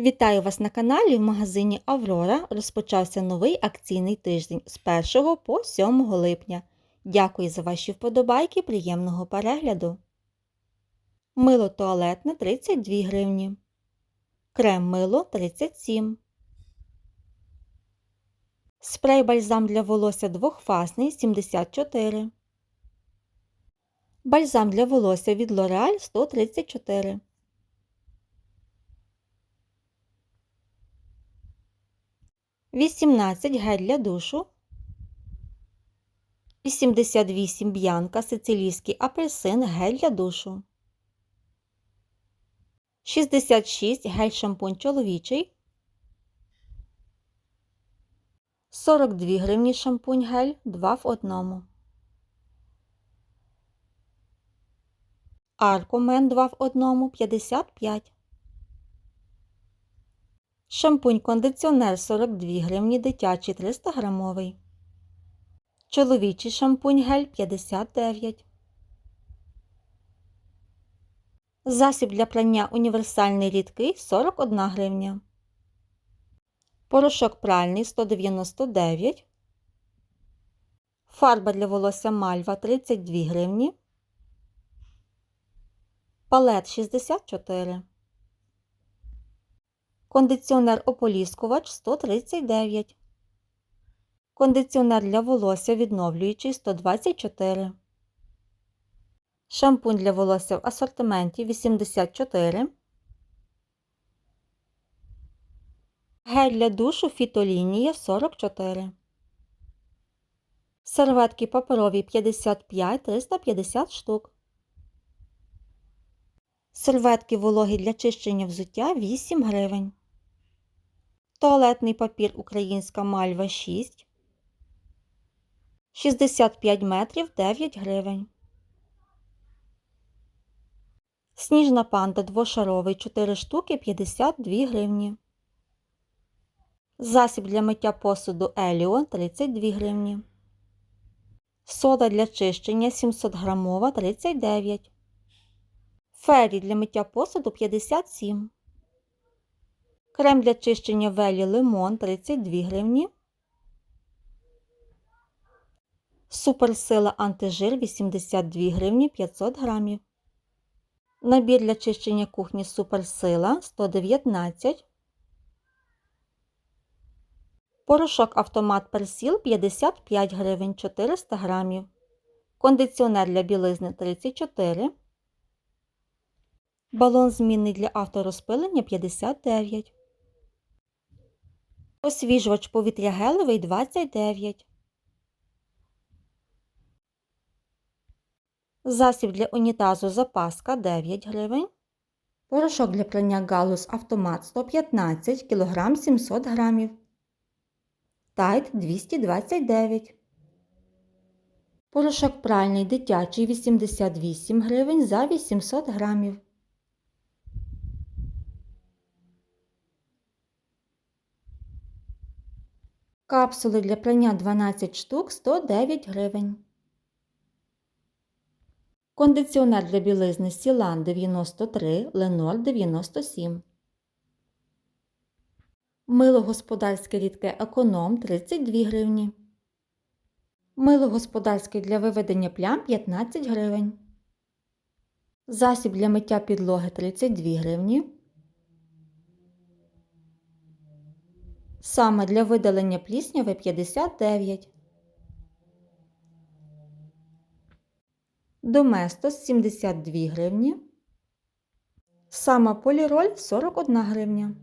Вітаю вас на каналі в магазині Аврора розпочався новий акційний тиждень з 1 по 7 липня. Дякую за ваші вподобайки, приємного перегляду. Мило туалетне 32 гривні. Крем мило 37. Спрей бальзам для волосся двохфазний 74. Бальзам для волосся від L'Oreal 134. Вісімнадцять гель для душу. 88 б'янка сицилійський апельсин гель для душу. 66 гель шампунь чоловічий. 42 гривні шампунь гель 2 в одному. Аркомен 2 в одному 55. Шампунь кондиціонер 42 гривні дитячий 300 грамовий. Чоловічий шампунь гель 59. Засіб для прання універсальний рідкий 41 гривня. Порошок пральний 199. Фарба для волосся мальва 32 гривні. Палет 64. Кондиціонер ополіскувач 139. Кондиціонер для волосся відновлюючий 124. Шампунь для волосся в асортименті 84. Гель для душу фітолінія 44. Серветки паперові 55 350 штук. Серветки вологі для чищення взуття 8 гривень. Туалетний папір Українська мальва 6. 65 метрів 9 гривень. Сніжна панда двошаровий 4 штуки 52 гривні. Засіб для миття посуду Еліо 32 гривні. Сода для чищення 700 грамова 39. Фері для миття посуду 57. Крем для чищення велі лимон 32 гривні. Суперсила антижир 82 гривні 500 грамів. Набір для чищення кухні Суперсила 119. Порошок автомат персіл 55 гривень 400 грамів. Кондиціонер для білизни 34. Балон змінний для авторозпилення 59. Освіжувач повітря гелевий 29. Засіб для унітазу запаска 9 гривень. Порошок для прання галус автомат 115 кг 700 грамів. Тайт 229. Порошок пральний дитячий 88 гривень за 800 грамів. Капсули для прання 12 штук 109 гривень. Кондиціонер для білизни Сілан 93, Ленор 97. Мило господарське рідке економ 32 гривні. Мило господарське для виведення плям 15 гривень. Засіб для миття підлоги 32 гривні. Саме для видалення плісняви 59. Доместос 72 гривні. Сама поліроль 41 гривня.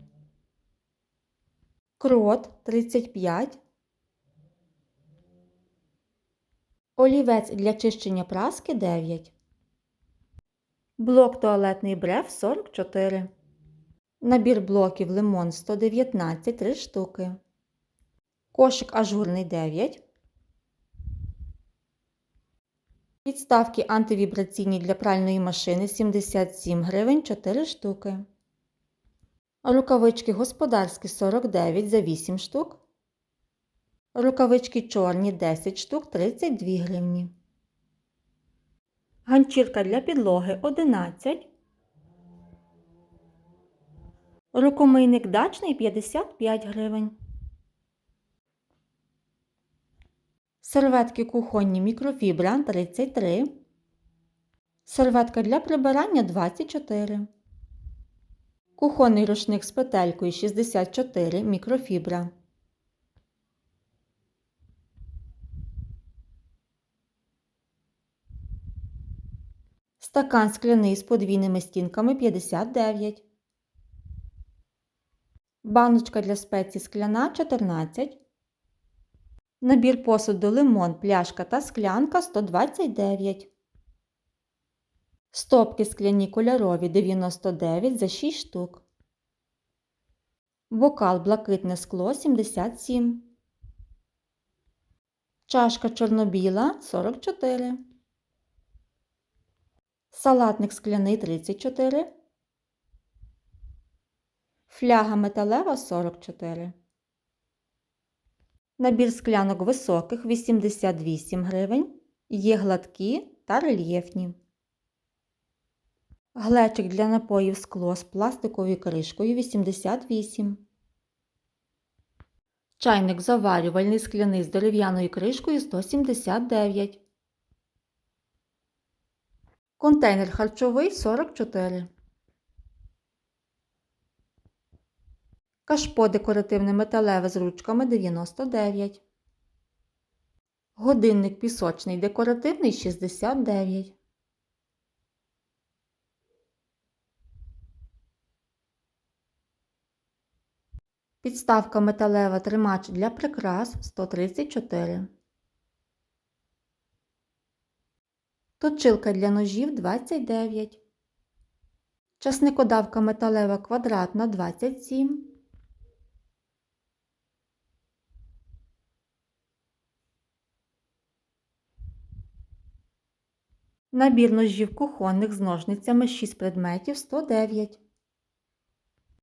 Крот 35. Олівець для чищення праски 9. Блок туалетний бреф 44. Набір блоків лимон 119 3 штуки. Кошик ажурний 9. Підставки антивібраційні для пральної машини 77 гривень 4 штуки. Рукавички господарські 49 за 8 штук. Рукавички чорні 10 штук 32 гривні. Ганчірка для підлоги 11. Рукомийник дачний 55 гривень. Серветки кухонні мікрофібра 33. Серветка для прибирання 24. Кухонний рушник з петелькою 64 мікрофібра. Стакан скляний з подвійними стінками 59. Баночка для спецій скляна 14. Набір посуду лимон, пляшка та склянка 129. Стопки скляні кольорові 99 за 6 штук. Бокал блакитне скло 77. Чашка чорнобіла 44. Салатник скляний 34. Фляга металева 44. Набір склянок високих 88 гривень. Є гладкі та рельєфні. Глечик для напоїв скло з пластиковою кришкою 88. Чайник заварювальний скляний з дерев'яною кришкою 179. Контейнер харчовий 44. Кашпо декоративне металеве з ручками 99. Годинник пісочний декоративний 69. Підставка металева тримач для прикрас 134. Точилка для ножів 29. Часникодавка металева квадратна 27. Набір ножів кухонних з ножницями 6 предметів 109.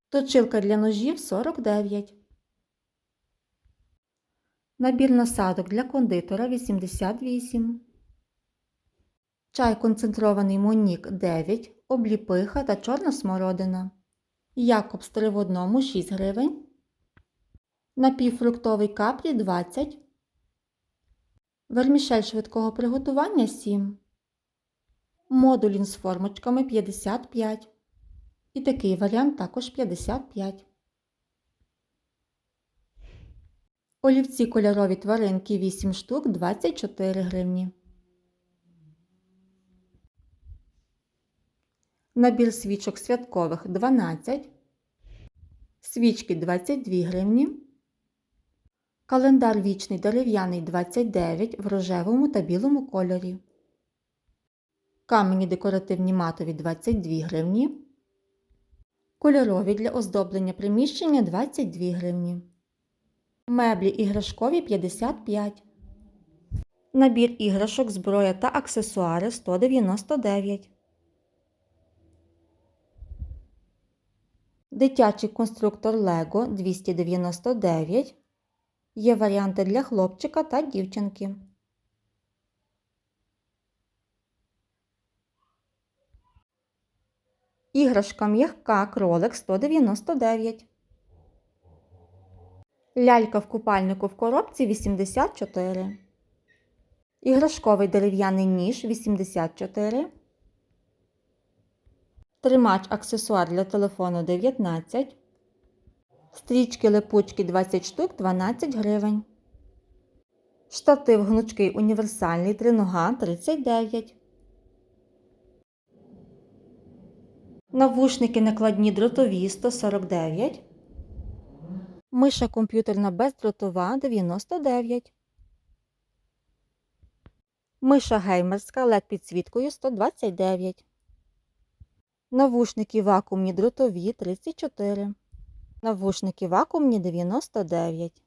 Точилка для ножів 49. Набір насадок для кондитора 88. Чай концентрований Монік 9, обліпиха та чорна смородина. Якобс 3 в одному 6 гривень. Напівфруктовий каплі 20. Вермішель швидкого приготування 7. Модулін з формочками 55. І такий варіант також 55. Олівці кольорові тваринки 8 штук 24 гривні. Набір свічок святкових 12. Свічки 22 гривні. Календар вічний дерев'яний 29 в рожевому та білому кольорі. Камені декоративні матові 22 гривні. Кольорові для оздоблення приміщення 22 гривні. Меблі іграшкові 55. Набір іграшок, зброя та аксесуари 199. Дитячий конструктор Лего 299. Є варіанти для хлопчика та дівчинки. Іграшка м'яка кролик 199. Лялька в купальнику в коробці 84. Іграшковий дерев'яний ніж 84. Тримач аксесуар для телефону 19. Стрічки липучки 20 штук 12 гривень. Штатив гнучкий універсальний тринога 39. Навушники накладні дротові 149. Миша комп'ютерна бездротова 99. Миша геймерська LED підсвіткою 129. Навушники вакуумні дротові 34. Навушники вакуумні 99.